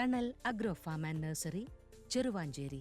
Thanal agro farm and nursery Cheruvanchery.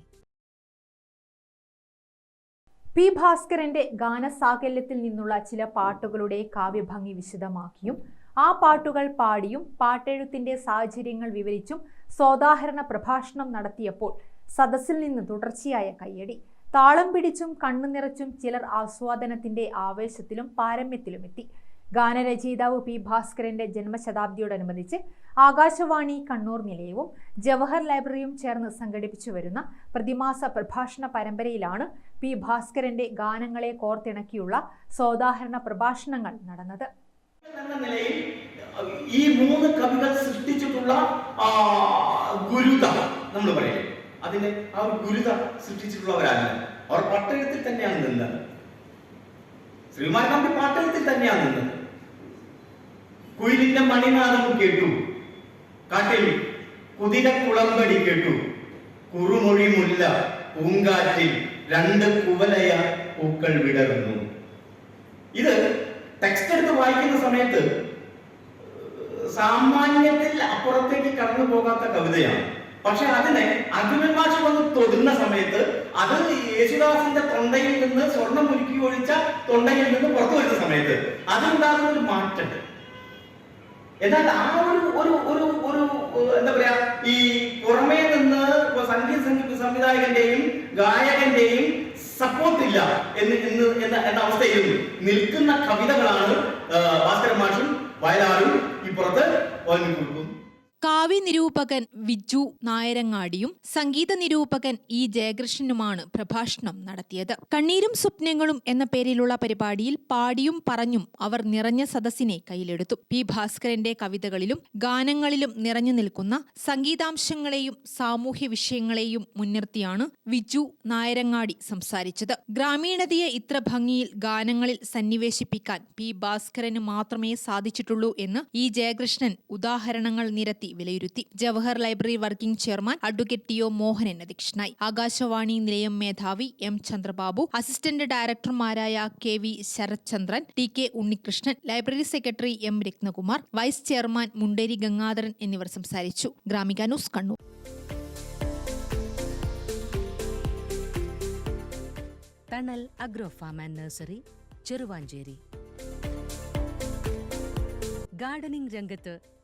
P ഭാസ്കരന്റെ ഗാനസാകല്യത്തിൽ നിന്നുള്ള ചില പാട്ടുകളുടെ കാവ്യഭംഗി വിശദമാക്കിയും ആ പാട്ടുകൾ പാടിയും പാട്ടെഴുത്തിന്റെ സാഹചര്യങ്ങൾ വിവരിച്ചും സോദാഹരണ പ്രഭാഷണം നടത്തിയപ്പോൾ സദസ്സിൽ നിന്ന് തുടർച്ചയായ കയ്യടി. താളം പിടിച്ചും കണ്ണു നിറച്ചും ചിലർ ആസ്വാദനത്തിന്റെ ആവേശത്തിലും പാരമ്യത്തിലുമെത്തി ഗാനരചയിതാവ് പി ഭാസ്കരന്റെ ജന്മശതാബ്ദിയോടനുബന്ധിച്ച് ആകാശവാണി കണ്ണൂർ നിലയവും ജവഹർ ലൈബ്രറിയും ചേർന്ന് സംഘടിപ്പിച്ചു വരുന്ന പ്രതിമാസ പ്രഭാഷണ പരമ്പരയിലാണ് പി ഭാസ്കരന്റെ ഗാനങ്ങളെ കോർത്തിണക്കിയുള്ള സോദാഹരണ പ്രഭാഷണങ്ങൾ നടന്നത്. ഈ മൂന്ന് കവികൾ സൃഷ്ടിച്ചിട്ടുള്ള ഗുരുത നമ്മൾ പറയില്ലേ? അതിന്റെ ആ ഒരു ഗുരുത അവർ പട്ടയത്തിൽ തന്നെയാണ് നിന്നത്. ശ്രീമാൻ നമ്പി പാട്ടയത്തിൽ തന്നെയാണ് നിന്നത്. കുയിലിന്റെ മണിനാദം കേട്ടു. കാട്ടിൽ കുതിര കുളമ്പടി കേട്ടു. കുറുമൊഴി മുല്ല പൂങ്കാറ്റിൽ രണ്ട് കുവലയ പൂക്കൾ വിടർന്നു. ഇത് ടെക്സ്റ്റ് എടുത്ത് വായിക്കുന്ന സമയത്ത് സാമാന്യത്തിൽ അപ്പുറത്തേക്ക് കടന്നു പോകാത്ത കവിതയാണ്. പക്ഷെ അതിനെ അർജുനൻ വന്ന് തൊടുന്ന സമയത്ത് അത് യേശുദാസിന്റെ തൊണ്ടയിൽ നിന്ന് സ്വർണം ഒരുക്കി ഒഴിച്ച തൊണ്ടയിൽ നിന്ന് പുറത്തു വരുന്ന സമയത്ത് അതുണ്ടാകുന്ന ഒരു മാറ്റം എന്നാൽ ആ ഒരു ഒരു ഒരു ഒരു എന്താ പറയാ ഈ പുറമേ നിന്ന് സംഗീത സംഗീത സംവിധായകന്റെയും ഗായകന്റെയും സപ്പോർട്ട് ഇല്ല എന്ന് എന്ന് എന്ന എന്ന അവസ്ഥയിൽ നിൽക്കുന്ന കവിതകളാണ് ഭാസ്കരൻ മാഷും വയലാറും ഇപ്പുറത്ത് ഓർമ്മിക്കൊടുക്കും കാവ്യ നിരൂപകൻ വിജു നായരങ്ങാടിയും സംഗീത നിരൂപകൻ ഇ ജയകൃഷ്ണനുമാണ് പ്രഭാഷണം നടത്തിയത്. കണ്ണീരും സ്വപ്നങ്ങളും എന്ന പേരിലുള്ള പരിപാടിയിൽ പാടിയും പറഞ്ഞും അവർ നിറഞ്ഞ സദസ്സിനെ കയ്യിലെടുത്തു. പി ഭാസ്കരന്റെ കവിതകളിലും ഗാനങ്ങളിലും നിറഞ്ഞു നിൽക്കുന്ന സംഗീതാംശങ്ങളെയും സാമൂഹ്യ വിഷയങ്ങളെയും മുൻനിർത്തിയാണ് വിജു നായരങ്ങാടി സംസാരിച്ചത്. ഗ്രാമീണതയെ ഇത്ര ഭംഗിയിൽ ഗാനങ്ങളിൽ സന്നിവേശിപ്പിക്കാൻ പി ഭാസ്കരന് മാത്രമേ സാധിച്ചിട്ടുള്ളൂ എന്ന് ഇ ജയകൃഷ്ണൻ ഉദാഹരണങ്ങൾ നിരത്തി Jawahar library working chairman advocate T O Mohanan അധ്യക്ഷനായി. ആകാശവാണി നിലയം മേധാവി M Chandrababu. Assistant ഡയറക്ടർമാരായ K V Sarathchandran T K Unnikrishnan library secretary M Rathnakumar vice chairman Munderi Gangadharan എന്നിവർ സംസാരിച്ചു. Gramika news Kannur. Thanal agro farm and nursery Cheruvanchery. Gardening രംഗത്ത്